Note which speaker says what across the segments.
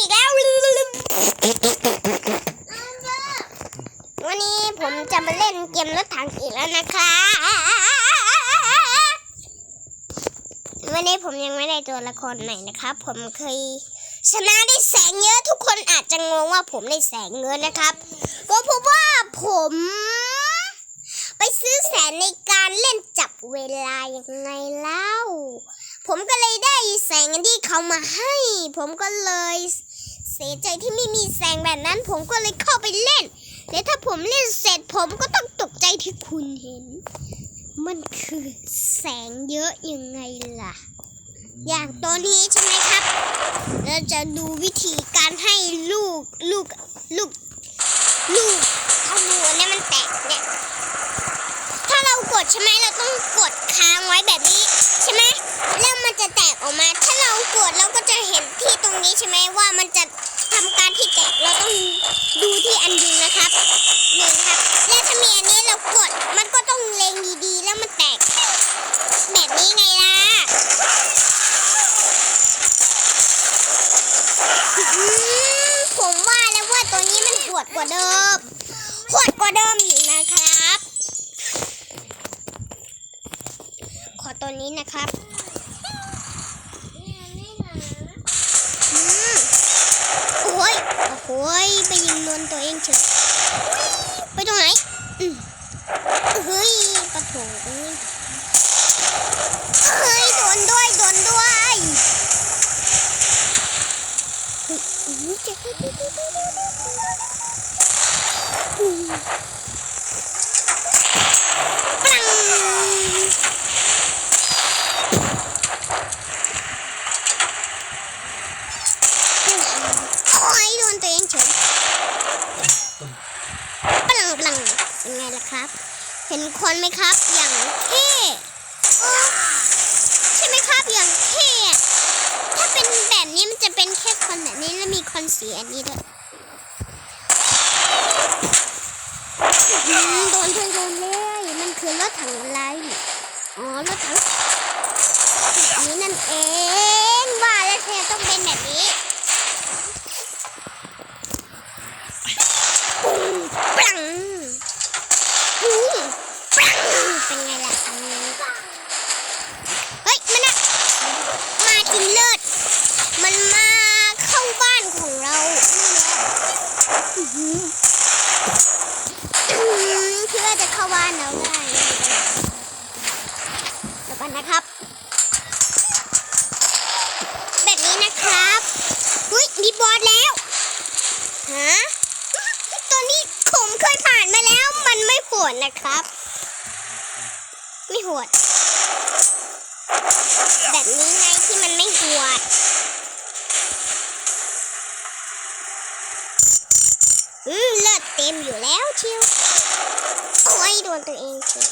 Speaker 1: อีกแล้ว วันนี้ผมจะมาเล่นเกมรถถังอีกแล้วนะคะ วันนี้ผมยังไม่ได้ตัวละครไหนนะครับ ผมเคยชนะได้แสงเยอะทุกคนอาจจะงงว่าผมได้แสงเงินนะครับ ก็เพราะว่าผม ไปซื้อแสนในการเล่นจับเวลายังไงเล่า ผมก็เลยได้แสงที่เขามาให้ ผมก็เลย สียใจที่ไม่มีแสงแบบนั้นผมก็เลยเข้าไปเล่น และถ้าผมเล่นเสร็จผมก็ต้องตกใจที่คุณเห็น มันคือแสงเยอะยังไงล่ะ อย่างตัวนี้ใช่ไหมครับ เราจะดูวิธีการให้ลูกลูกลูกลูกธนูเนี่ยมันแตกเนี่ยถ้าเรากดใช่ไหมเราต้องกดค้างไว้แบบนี้ใช่ไหมแล้วมันจะแตกออกมา ถ้าเรากดเราก็จะเห็นที่ตรงนี้ใช่ไหมว่ามันจะ ทำการที่แตกเราต้องดูที่อันยิงนะครับหนึ่งครับ แล้วถ้ามีอันนี้เรากด มันก็ต้องเล็งดีๆ แล้วมันแตก แบบนี้ไงล่ะผมว่าแล้วว่าตัวนี้มันโหดกว่าเดิมโหดกว่าเดิมอีกนะครับ ขอตัวนี้นะครับอืมโอ้ย โอ้ยไปยิงนวลตัวเองเฉยไปตรงไหนอืมเฮ้ยปะโถเอ้ยเฮ้ยโดนด้วยโดนด้วยเฮ้ยอุ๊ยเจ็บอืมปัง โอ้ยโดนตัวเองเฉยปลังปลังเป็นไงล่ะครับ เห็น คนไหมครับ อย่างเท่ใช่ไหมครับอย่างเท่ถ้าเป็นแบบนี้มันจะเป็นแค่คนแบบนี้แล้วมีคนสีอันนี้ด้วยอื้อหือโดนเพื่อนโดนเลยมันคือรถถังอะไรอ๋อรถถังแบบนี้นั่นเองว่าแล้วเธอต้องเป็นแบบนี้ ปลังอืมปลังเป็นไงล่ะอันนี้เฮ้ย มันอะมาจริงเลิศ มันมาเข้าบ้านของเรานี่แหละอื้อหืออื้อหือ คิดว่าจะเข้าบ้านเราได้เดี๋ยวก่อนนะครับ แบบนี้นะครับอุ้ยมีบอสแล้วฮะตัวนี้ผมเคยผ่านมาแล้ว มันไม่โหดนะครับ ไม่โหดแบบนี้ไงที่มันไม่โหดอืมเลือดเต็มอยู่แล้วเชียวโอ้ยโดนตัวเองเชียว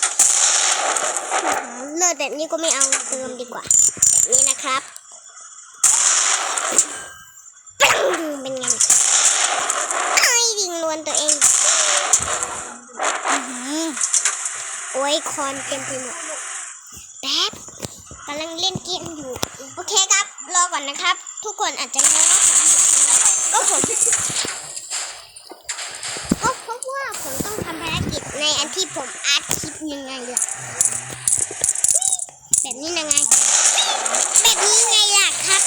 Speaker 1: เลือดแบบนี้ก็ไม่เอาเติมดีกว่า แบบนี้นะครับปังเป็นไงไอ้ยิงลวนตัวเองโอ้ยคอนเต็มไปหมดแป๊บกำลังเล่นเกมอยู่ โอเคครับ รอก่อนนะครับ ทุกคนอาจจะงงว่าผมอยู่ทำไมก็ผมก็เพราะว่า ผมต้องทำภารกิจในอันที่ผมอาร์ตคลิปยังไงล่ะแบบนี้ยังไง แบบนี้ไงล่ะครับ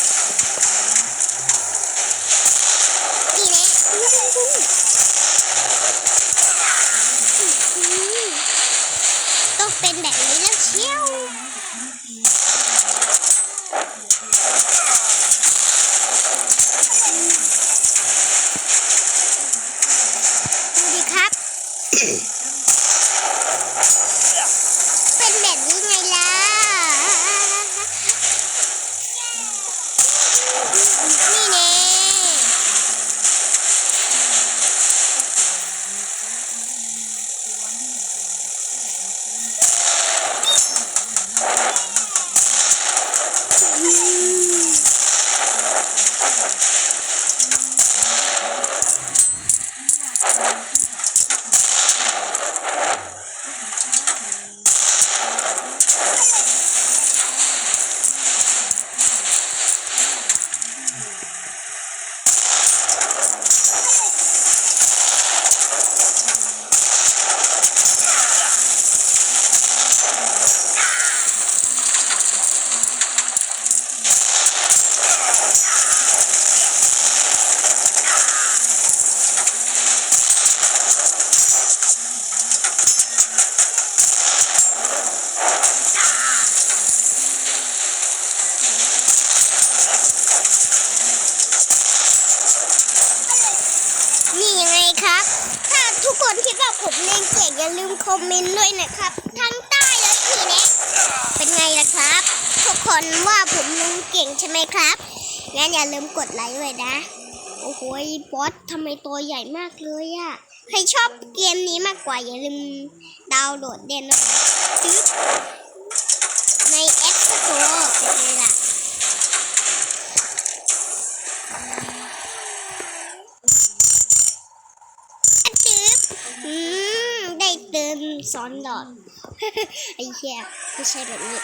Speaker 1: นี่แหละ คนที่ว่าผมเล่นเก่งอย่าลืมคอมเมนต์ด้วยนะครับ ทั้งใต้และทีเนี้ยเป็นไงล่ะครับ ทุกคนว่าผมเล่นเก่งใช่ไหมครับ งั้นอย่าลืมกดไลค์ด้วยนะ โอ้โหบอสทำไมตัวใหญ่มากเลยอะใครชอบเกมนี้มากกว่าอย่าลืมดาวน์โหลดเด่นนะในแอปสโตร์เป็นไงล่ะ ซ้อนดอดไอ้แค่ไม่ใช่แบบนี้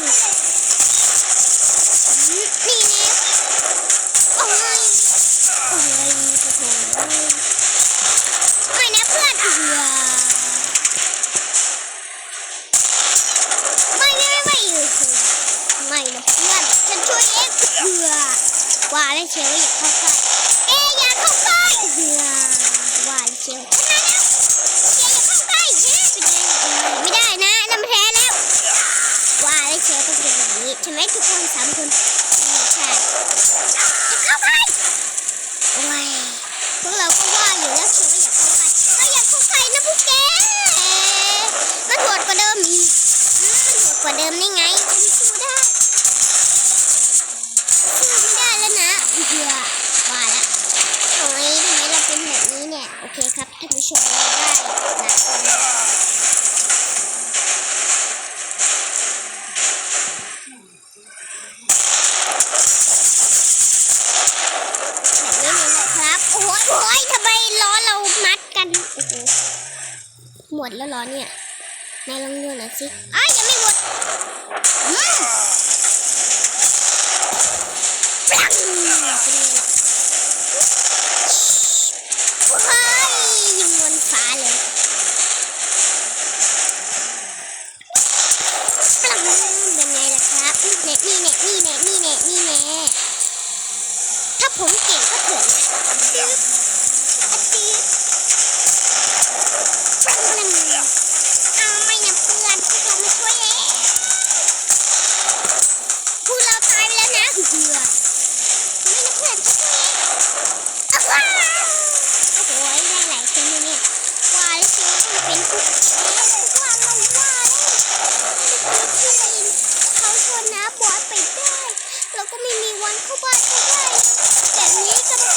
Speaker 1: Mutiny! ดแล้วเหรอเนี่ยนายลองโยนหน่อยสิอ้ายังไม่หมดอืมปัเป็นไงล่ะ บอสไปได้ เราก็ไม่มีวันเข้าบ้านก็ได้แบบนี้กัน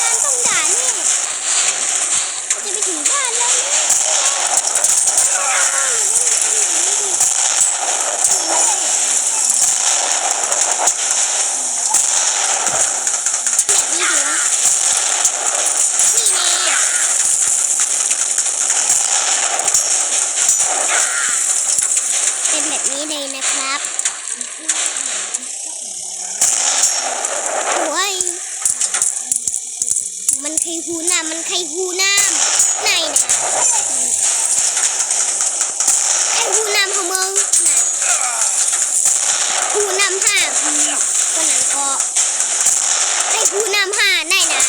Speaker 1: กูนำห้าได้นะ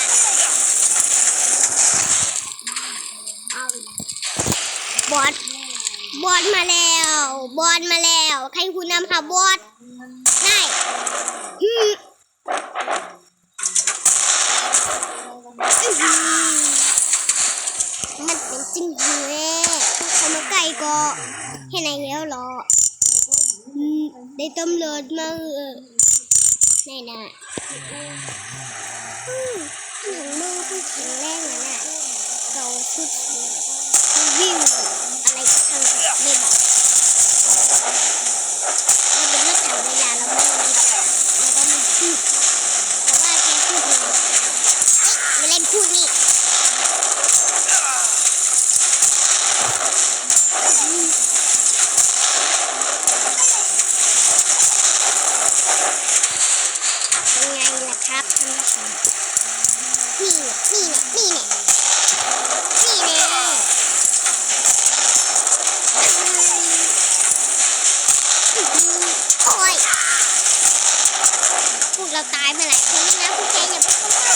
Speaker 1: บอสบอสมาแล้ว บอสมาแล้ว ใครคุณนำค่ะบอสได้มันเป็นจริงเลยเขามาไก่ก็เห็ไหนแล้วหรอ ได้ตำรวจมาเออ ไม่นะหนังมื เราตายมาหลายคนแล้วนะพวกแกอย่าไปเข้ามาเ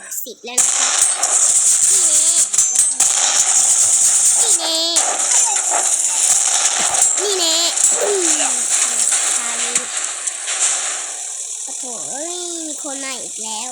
Speaker 1: กสิบแล้วนะครับนี่แน่นี่แน่อืมคราวนี้โอ้โหเอ้ยมีคนมาอีกแล้ว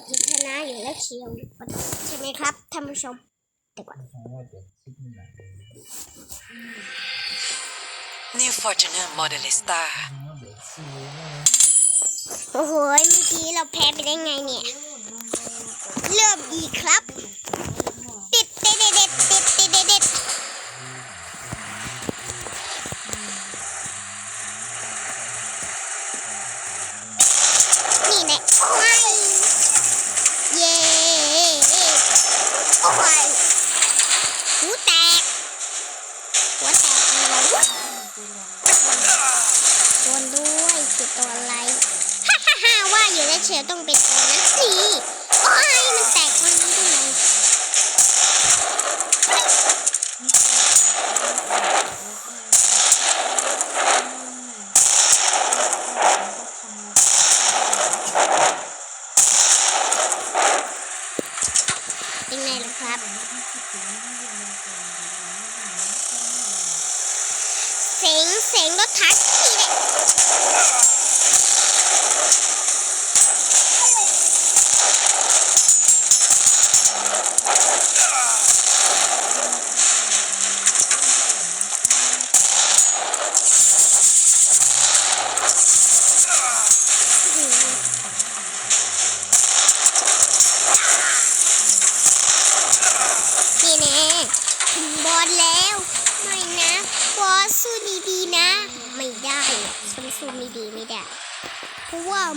Speaker 1: เราเกิดจะชนะอยู่แล้วเชียวใช่ไหมครับท่านผู้ชมแต่ก่อน
Speaker 2: New Fortune Modelista
Speaker 1: โอ้โหเมื่อกี้เราแพ้ไปได้ไงเนี่ย เริ่มอีกครับ ตัวอะไรฮ่าฮ่าฮ่าว่าอยู่แล้เชียต้องเป็นตัวนั้นสิโอ้ยมันแตกตรงนี้ได้ไงเป็น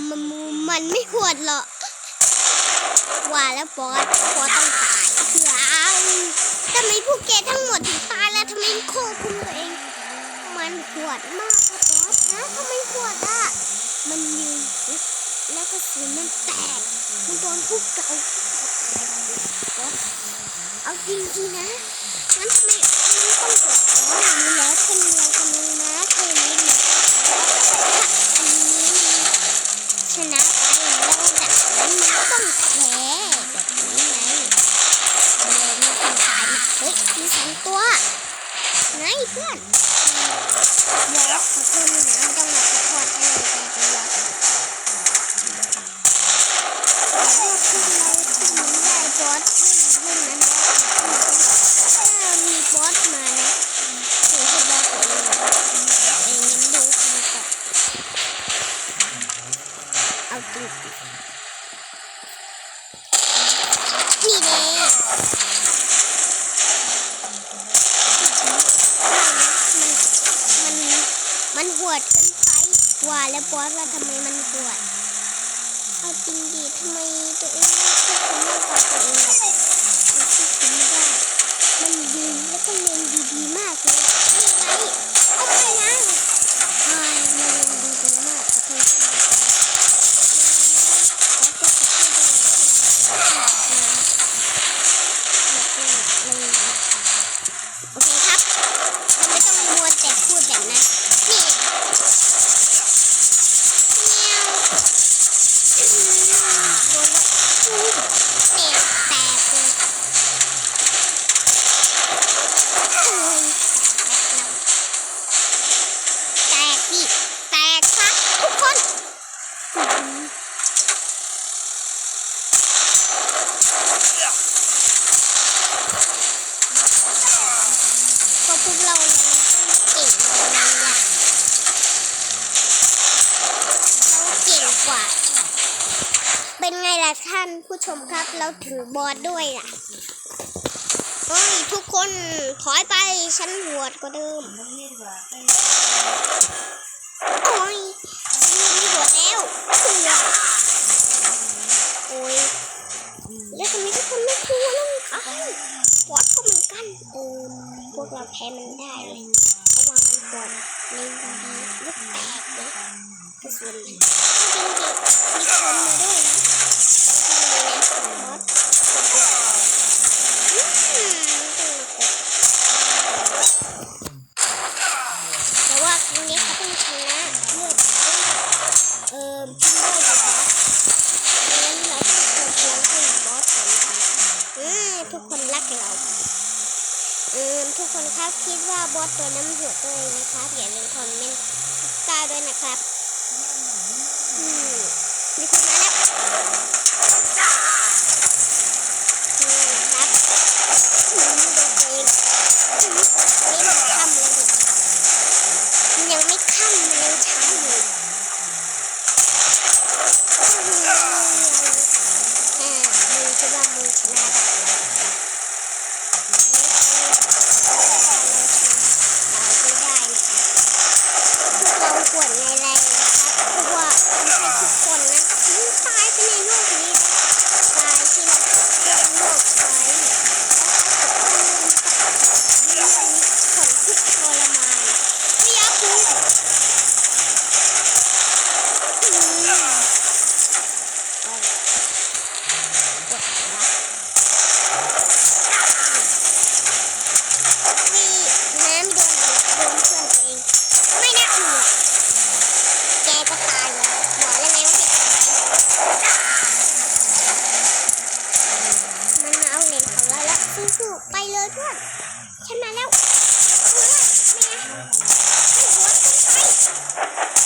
Speaker 1: มันมันไม่หวดหรอกว่าแล้วบอสบอสต้องตายเพื่อเอาทำไมพวกแกทั้งหมดถึงตายแล้วทำไมโคคุมตัวเอง มันหวดมากครับบอสนะทำไมหวดอะมันยิงแล้วก็สูนมันแตกมันโดนพวกเก่าเอาจริงๆนะงั้นทำไมมันต้องกดอ๋ออย่างนี้แล้วเป็นเรากำลังนะเกมนี้นะถ้าอันนี้ชนะไปแล้วแบบนั้นมันต้องแพ้แบบนี้ไง ฮ้ยมีสองตัว ไหนเพื่อนเดี๋ยวขอโทษนะม่ต้องมาขอโทษให้เลยแกเป็นวัดแล้วเราที่มันได้บอสเล่นนั้นถ้ามีบอสมานะถึงจะบอกตัวเองเองยังดูคำตอบเอาจริงนี่แน่มันมันมันห วดกันไปว่าแล้วบอสว่าทำไมมันปวด เอาจริงดิทำไมตัวเองไม่ควบคุมร่างกายตัวเอง เป็นไงล่ะท่านผู้ชมครับเราถือบอสด้วยล่ะเฮ้ยทุกคนถอยไปฉันหวดกว่าเดิมโอ้ยฉันไม่หวดแล้วเสือโอ้ยแล้วทำไมทุกคนไม่กลัวแล้วคะบอสก็เหมือนกันเออพวกเราแพ้มันได้เลยเพราะว่ามันหวดในดีลูกแตกเลยกระสุนจริงๆมีคนมาด้วยนะ แต่ว่าครั้งนี้เขาต้องชนะเลือดเออพุ่งด้วยนะงั้นเราต้องเติมพลังให้บอสก่อนอืมทุกคนรักเราเออ ทุกคนครับคิดว่าบอสตัวน้ำหัวตัวเองนะครับอย่าลืมคอมเมนต์ใต้ด้วยนะครับอืมมีคนมาแล้วนี่นะครับอืมดูตัวเองอืมนี่มันค่ำแล้วนี่มันยังไม่ค่ำมันยังเช้าอยู่อืมอ่ามึงคิดว่ามึงชนะเราไม่ ได้นรายการไงแรงนะครับเพราะว่ ไปเลยเพื่อนฉันมาแล้วเอนแม่ห้หัวฉันไป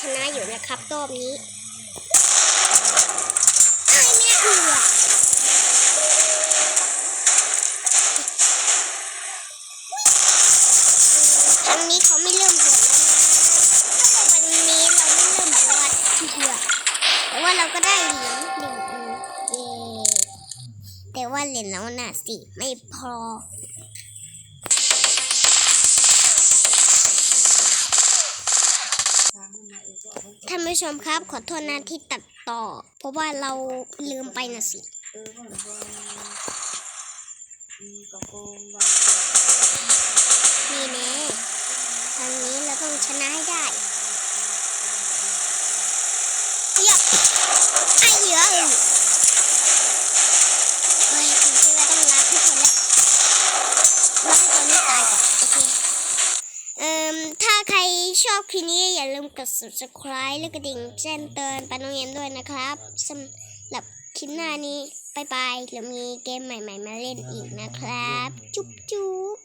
Speaker 1: ชนะอยู่นะครับรอบนี้ไอ้แม่เอือครั้งนี้เขาไม่เริ่มโหดแล้วนะวันนี้เราไม่เริ่มโหดเถื่อแต่ว่าเราก็ได้เหรียญหนึ่งอันเย้แต่ว่าเหรียญเราน่ะสิไม่พอ
Speaker 3: ท่าน
Speaker 1: ผู้ชมครับ ขอโทษนะที่ตัดต่อ เพราะว่าเราลืมไปนะสิ
Speaker 3: เออเหมือนว่ามีกระโปรงว่า
Speaker 1: นี่แน่ตอนนี้เราต้องชนะให้ได้เยอะไอ้เยอะเฮ้ยผมคิดว่าต้องลาทุกคนแล้วรอให้ตัวนี้ตายก่อนโอเค เอ่มถ้า ใครชอบคลิปนี้อย่าลืมกด subscribe และกระดิ่งแจ้งเตือนปานองเอ็มด้วยนะครับสำหรับคลิปหน้านี้บายบายแล้วมีเกมใหม่ ๆ มาเล่นอีกนะครับ จุ๊บจุ๊บ